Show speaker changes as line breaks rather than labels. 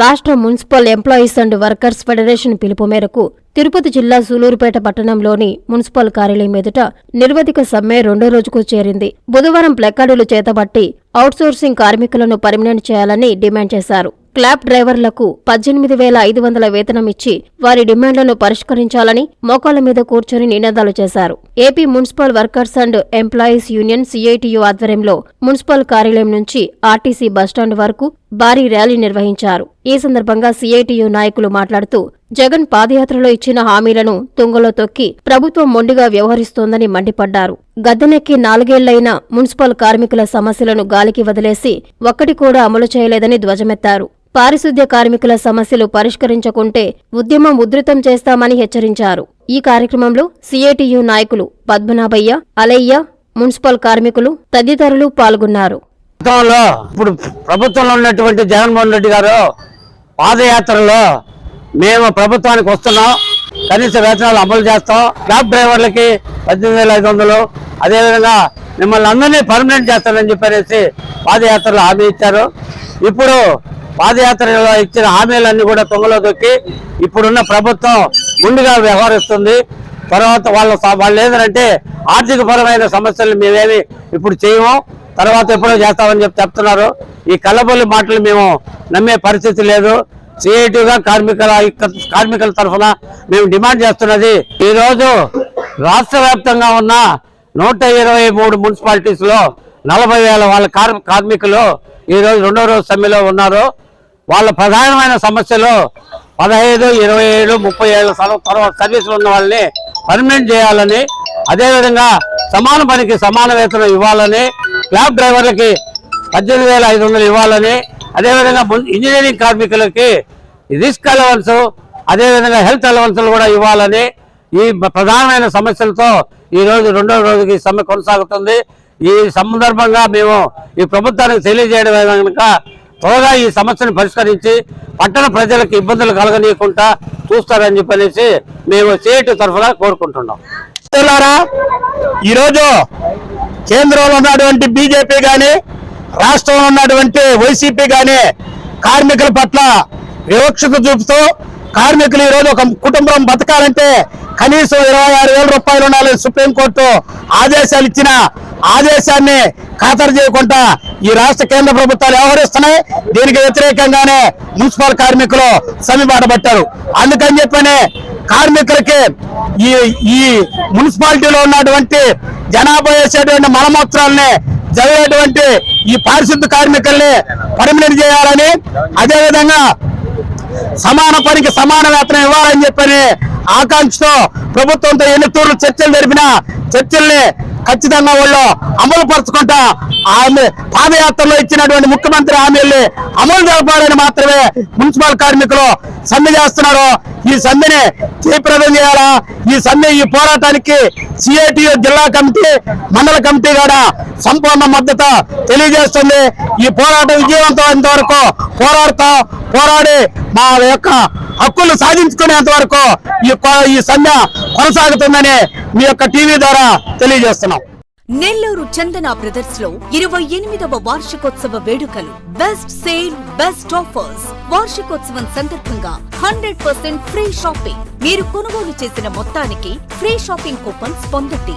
రాష్ట్ర municipal employees and workers federation పిలుపు మేరకు తిరుపతి జిల్లా సూలూరుపేట పట్టణంలోని మున్సిపల్ కార్యాలయం ఎదుట నిర్వధిక సమ్మె రెండో రోజుకు చేరింది. బుధవారం ప్లెకార్డులు చేతబట్టి అవుట్సోర్సింగ్ కార్మికులను పర్మినెంట్ చేయాలని డిమాండ్ చేశారు. క్లాబ్ డ్రైవర్లకు పద్దెనిమిది వేల ఐదు వందల వేతనం ఇచ్చి వారి డిమాండ్లను పరిష్కరించాలని మోకాళ్ళ మీద కూర్చొని నినాదాలు చేశారు. AP municipal workers and employees union CITU ఆధ్వర్యంలో మున్సిపల్ కార్యాలయం నుంచి ఆర్టీసీ బస్టాండ్ వరకు భారీ ర్యాలీ నిర్వహించారు. ఈ సందర్భంగా సిఐటియు నాయకులు మాట్లాడుతూ జగన్ పాదయాత్రలో ఇచ్చిన హామీలను తుంగలో తొక్కి ప్రభుత్వం మొండిగా వ్యవహరిస్తోందని మండిపడ్డారు. గద్దెనెక్కి నాలుగేళ్ళైన మున్సిపల్ కార్మికుల సమస్యలను గాలికి వదిలేసి ఒక్కటి కూడా అమలు చేయలేదని ధ్వజమెత్తారు. పారిశుద్ధ్య కార్మికుల సమస్యలు పరిష్కరించకుంటే ఉద్యమం ఉధృతం చేస్తామని హెచ్చరించారు. ఈ కార్యక్రమంలో సిఐటియు నాయకులు పద్మనాభయ్య అలయ్య మున్సిపల్ కార్మికులు తదితరులు పాల్గొన్నారు.
గతంలో ఇప్పుడు ప్రభుత్వంలో ఉన్నటువంటి జగన్మోహన్ రెడ్డి గారు పాదయాత్రలో మేము ప్రభుత్వానికి వస్తున్నాం. కనీస వేతనాలు అమలు చేస్తాం. క్యాబ్ డ్రైవర్లకి పద్దెనిమిది వేల ఐదు వందలు. అదేవిధంగా మిమ్మల్ని అందరినీ పర్మనెంట్ చేస్తానని చెప్పేసి పాదయాత్రలో హామీ ఇచ్చారు. ఇప్పుడు పాదయాత్రలో ఇచ్చిన హామీలన్నీ కూడా తొంగలో దొక్కి ఇప్పుడున్న ప్రభుత్వం ముందుగా వ్యవహరిస్తుంది. తర్వాత వాళ్ళ వాళ్ళు ఏంటంటే ఆర్థిక పరమైన సమస్యలు మేమేమి ఇప్పుడు చేయము. తర్వాత ఎప్పుడో చేస్తామని చెప్పి చెప్తున్నారు. ఈ కళ్ళబొల్లి మాటలు మేము నమ్మే పరిస్థితి లేదు. సిఐటిగా కార్మికుల కార్మికుల తరఫున మేము డిమాండ్ చేస్తున్నది. ఈ రోజు రాష్ట్ర వ్యాప్తంగా ఉన్న నూట ఇరవై మూడు మున్సిపాలిటీస్లో నలభై వేల వాళ్ళ కార్మికులు ఈ రోజు రెండో రోజు సమ్మెలో ఉన్నారు. వాళ్ళ ప్రధానమైన సమస్యలు పదహైదు ఇరవై ఏడు ముప్పై ఏళ్ళ తర్వాత సర్వీసులు ఉన్న వాళ్ళని పర్మనెంట్ చేయాలని అదేవిధంగా సమాన పనికి సమాన వేతనం ఇవ్వాలని క్యాబ్ డ్రైవర్లకి పద్దెనిమిది వేల ఐదు వందలు ఇవ్వాలని అదేవిధంగా ఇంజనీరింగ్ కార్మికులకి రిస్క్ అలవన్స్ అదేవిధంగా హెల్త్ అలవన్స్లు కూడా ఇవ్వాలని ఈ ప్రధానమైన సమస్యలతో ఈ రోజు రెండో రోజుకి ఈ సమ్మె కొనసాగుతుంది. ఈ సందర్భంగా మేము ఈ ప్రభుత్వానికి తెలియజేయడం కనుక త్వరగా ఈ సమస్యను పరిష్కరించి పట్టణ ప్రజలకు ఇబ్బందులు కలగనీయకుండా చూస్తారని చెప్పనేసి మేము సేటు తరఫున కోరుకుంటున్నాం.
ఈరోజు కేంద్రంలో ఉన్నటువంటి బీజేపీ కానీ రాష్ట్రంలో ఉన్నటువంటి వైసీపీ కానీ కార్మికుల పట్ల వివక్షత చూపుతూ కార్మికులు ఈరోజు ఒక కుటుంబం బతకాలంటే కనీసం ఇరవై ఆరు వేల రూపాయలు ఉండాలని సుప్రీంకోర్టు ఆదేశాలు ఇచ్చిన ఆదేశాన్ని ఖాతరు చేయకుండా ఈ రాష్ట్ర కేంద్ర ప్రభుత్వాలు వ్యవహరిస్తున్నాయి. దీనికి వ్యతిరేకంగానే మున్సిపల్ కార్మికులు సమ్మెబాట పట్టారు. అందుకని చెప్పని కార్మికులకి ఈ ఈ మున్సిపాలిటీలో ఉన్నటువంటి జనాభా వేసేటువంటి మలమూత్రాలని జరిగేటువంటి ఈ పారిశుద్ధ కార్మికుల్ని పర్మినెంట్ చేయాలని అదేవిధంగా సమాన పనికి సమాన వేతనం ఇవ్వాలని చెప్పని ఆకాంక్షతో ప్రభుత్వంతో ఎన్ని తూర్లు చర్చలు జరిపిన చర్చల్ని ఖచ్చితంగా వాళ్ళు అమలు పరచుకుంటా ఆమె పాదయాత్రలో ఇచ్చినటువంటి ముఖ్యమంత్రి హామీల్ని అమలు జరపాలని మాత్రమే మున్సిపల్ కార్మికులు సమ్మె చేస్తున్నారు. ఈ సమ్మెని జయప్రదం చేయాలా? ఈ సమ్మె ఈ పోరాటానికి సిఐటియు జిల్లా కమిటీ మండల కమిటీ కూడా సంపూర్ణ మద్దతు తెలియజేస్తుంది. ఈ పోరాటం విజయవంతమైనంత వరకు పోరాడతాం పోరాడి మా యొక్క హక్కులు సాధించుకునేంత వరకు ఈ ఈ సమ్మె కొనసాగుతుందని మీ యొక్క టీవీ ద్వారా తెలియజేస్తున్నాం.
నెల్లూరు చందన బ్రదర్స్లో ఇరవై ఎనిమిదవ వార్షికోత్సవ వేడుకలు. Best sale best offers. వార్షికోత్సవం సందర్భంగా హండ్రెడ్ పర్సెంట్ ఫ్రీ షాపింగ్. మీరు కొనుగోలు చేసిన మొత్తానికి ఫ్రీ షాపింగ్ కూపన్స్ పొందండి.